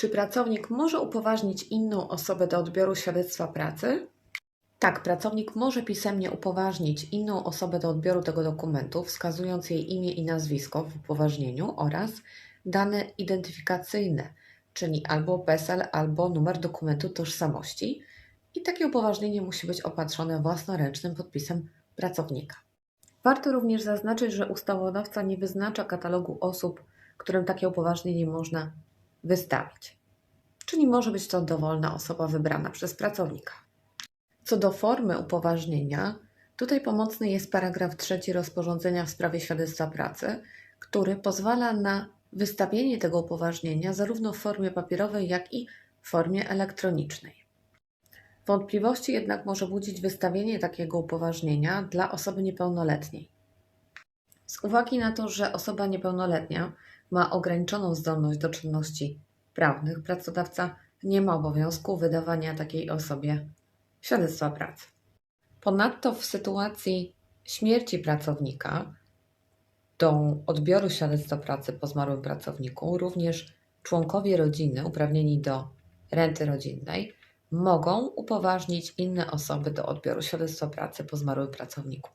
Czy pracownik może upoważnić inną osobę do odbioru świadectwa pracy? Tak, pracownik może pisemnie upoważnić inną osobę do odbioru tego dokumentu, wskazując jej imię i nazwisko w upoważnieniu oraz dane identyfikacyjne, czyli albo PESEL, albo numer dokumentu tożsamości. I takie upoważnienie musi być opatrzone własnoręcznym podpisem pracownika. Warto również zaznaczyć, że ustawodawca nie wyznacza katalogu osób, którym takie upoważnienie można wystawić. Czyli może być to dowolna osoba wybrana przez pracownika. Co do formy upoważnienia, tutaj pomocny jest paragraf trzeci rozporządzenia w sprawie świadectwa pracy, który pozwala na wystawienie tego upoważnienia zarówno w formie papierowej, jak i w formie elektronicznej. Wątpliwości jednak może budzić wystawienie takiego upoważnienia dla osoby niepełnoletniej. Z uwagi na to, że osoba niepełnoletnia ma ograniczoną zdolność do czynności prawnych, pracodawca nie ma obowiązku wydawania takiej osobie świadectwa pracy. Ponadto w sytuacji śmierci pracownika do odbioru świadectwa pracy po zmarłym pracowniku również członkowie rodziny uprawnieni do renty rodzinnej mogą upoważnić inne osoby do odbioru świadectwa pracy po zmarłym pracowniku.